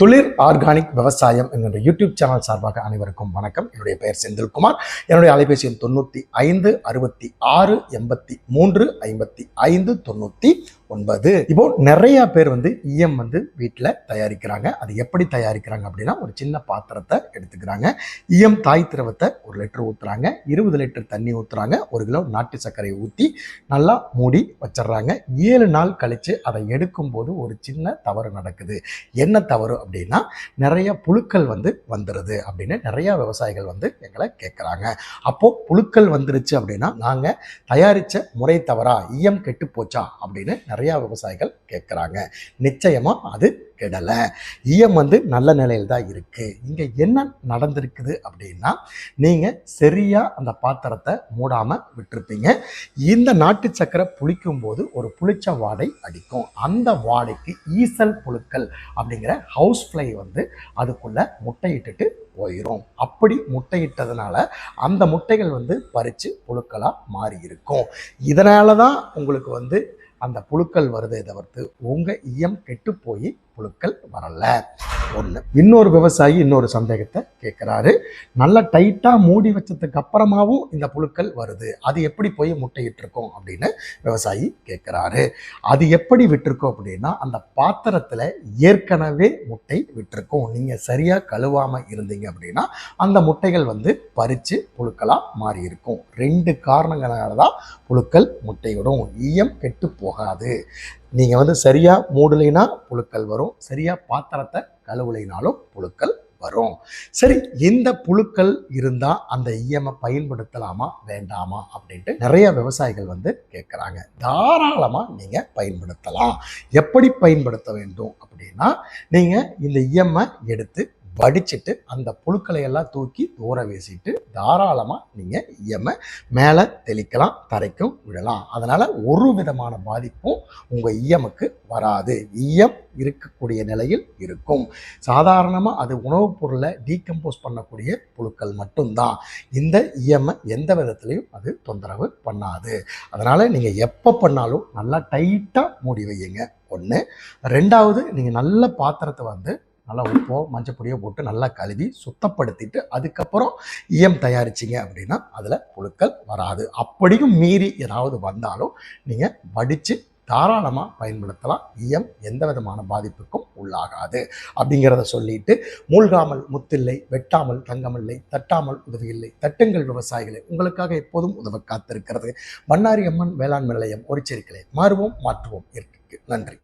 துளிர் ஆர்கானிக் விவசாயம் என்கின்ற யூடியூப் சேனல் சார்பாக அனைவருக்கும் வணக்கம். என்னுடைய பெயர் செந்தில்குமார். என்னுடைய அலைபேசி எண் தொண்ணூற்றி ஐந்து அறுபத்தி ஆறு எண்பத்தி மூன்று ஐம்பத்தி ஐந்து தொண்ணூற்றி ஒன்பது. இப்போ நிறைய பேர் வந்து இஎம் வந்து வீட்டில் தயாரிக்கிறாங்க. அது எப்படி தயாரிக்கிறாங்க அப்படின்னா ஒரு சின்ன பாத்திரத்தை எடுத்துக்கிறாங்க. இஎம் தாய் திரவத்தை ஒரு லிட்டர் ஊற்றுறாங்க இருபது லிட்டர் தண்ணி ஊற்றுறாங்க ஒரு கிலோ நாட்டு சர்க்கரையை ஊற்றி நல்லா மூடி வச்சிடுறாங்க. ஏழு நாள் கழித்து அதை எடுக்கும்போது ஒரு சின்ன தவறு நடக்குது. என்ன தவறு அப்படின்னா நிறைய புழுக்கள் வந்து வந்துடுது அப்படின்னு நிறைய விவசாயிகள் வந்து எங்களை கேட்குறாங்க அப்போது புழுக்கள் வந்துருச்சு அப்படின்னா நாங்கள் தயாரித்த முறை தவறா ஈயம் கெட்டு போச்சா அப்படின்னு நிறைய நிறையா விவசாயிகள் கேட்குறாங்க. நிச்சயமாக அது கெடலை. ஈயம் வந்து நல்ல நிலையில் தான் இருக்குது இங்கே என்ன நடந்திருக்குது அப்படின்னா நீங்கள் சரியாக அந்த பாத்திரத்தை மூடாமல் விட்டுருப்பீங்க. இந்த நாட்டு சக்கரை புளிக்கும் போது ஒரு புளிச்ச வாடை அடிக்கும். அந்த வாடைக்கு ஈசல் புழுக்கள் அப்படிங்கிற ஹவுஸ் ஃப்ளை வந்து அதுக்குள்ளே முட்டையிட்டுட்டு போயிடும் அப்படி முட்டையிட்டதுனால அந்த முட்டைகள் வந்து பறித்து புழுக்களாக மாறி இருக்கும் இதனால தான் உங்களுக்கு வந்து அந்த புழுக்கள் வருதே தவிர்த்து உங்கள் ஈயம் கெட்டு போய் புழுக்கள் வரல. ஒன்று இன்னொரு விவசாயி இன்னொரு சந்தேகத்தை கேட்குறாரு. நல்லா டைட்டாக மூடி வச்சதுக்கு அப்புறமாவும் இந்த புழுக்கள் வருது. அது எப்படி போய் முட்டையிட்டு இருக்கோம் அப்படின்னு விவசாயி கேட்குறாரு. அது எப்படி விட்டுருக்கோம் அப்படின்னா அந்த பாத்திரத்தில் ஏற்கனவே முட்டை விட்டுருக்கும். நீங்கள் சரியாக கழுவாமல் இருந்தீங்க அப்படின்னா அந்த முட்டைகள் வந்து பறித்து புழுக்களாக மாறியிருக்கும் ரெண்டு காரணங்களால தான் புழுக்கள் முட்டையிடும். ஈயம் கெட்டு போகாது. நீங்கள் வந்து சரியாக மூடலைன்னா புழுக்கள் வரும். சரியாக பாத்திரத்தை கழுவலைனாலும் புழுக்கள் வரும். சரி இந்த புழுக்கள் இருந்தால் அந்த ஈஎம்ஐ பயன்படுத்தலாமா வேண்டாமா அப்படின்ட்டு நிறைய விவசாயிகள் வந்து கேட்குறாங்க தாராளமாக நீங்கள் பயன்படுத்தலாம். எப்படி பயன்படுத்த வேண்டும் அப்படின்னா நீங்கள் இந்த இஎம்ஐ எடுத்து வடிச்சிட்டு அந்த புழுக்களை எல்லாம் தூக்கி தூர வீசிட்டு தாராளமாக நீங்கள் இஎம்ஐ மேலே தெளிக்கலாம் தரைக்கும் விடலாம் அதனால் ஒரு விதமான பாதிப்பும் உங்கள் இஎம்முக்கு வராது. இஎம் இருக்கக்கூடிய நிலையில் இருக்கும். சாதாரணமாக அது உணவுப் பொருளை டீகம்போஸ் பண்ணக்கூடிய புழுக்கள் மட்டும்தான். இந்த இஎம்ஐ எந்த விதத்துலையும் அது தொந்தரவு பண்ணாது. அதனால் நீங்கள் எப்போ பண்ணாலும் நல்லா டைட்டாக மூடி வையுங்க. ஒன்று ரெண்டாவது நீங்கள் நல்ல பாத்திரத்தை வந்து நல்லா உப்போ மஞ்சப்பொடியோ போட்டு நல்லா கழுவி சுத்தப்படுத்திட்டு அதுக்கப்புறம் ஈயம் தயாரிச்சிங்க அப்படின்னா அதில் புழுக்கள் வராது. அப்படியும் மீறி ஏதாவது வந்தாலும் நீங்கள் வடித்து தாராளமாக பயன்படுத்தலாம். ஈயம் எந்த விதமான பாதிப்புக்கும் உள்ளாகாது. அப்படிங்கிறத சொல்லிட்டு மூழ்காமல் முத்தில்லை வெட்டாமல் தங்கமில்லை தட்டாமல் உதவியில்லை தட்டுங்கள் விவசாயிகளை உங்களுக்காக எப்போதும் உதவ காத்திருக்கிறது. பண்ணாரி அம்மன் வேளாண்மை நிலையம் ஒரு மாறுவோம் மாற்றுவோம். இருக்கு நன்றி.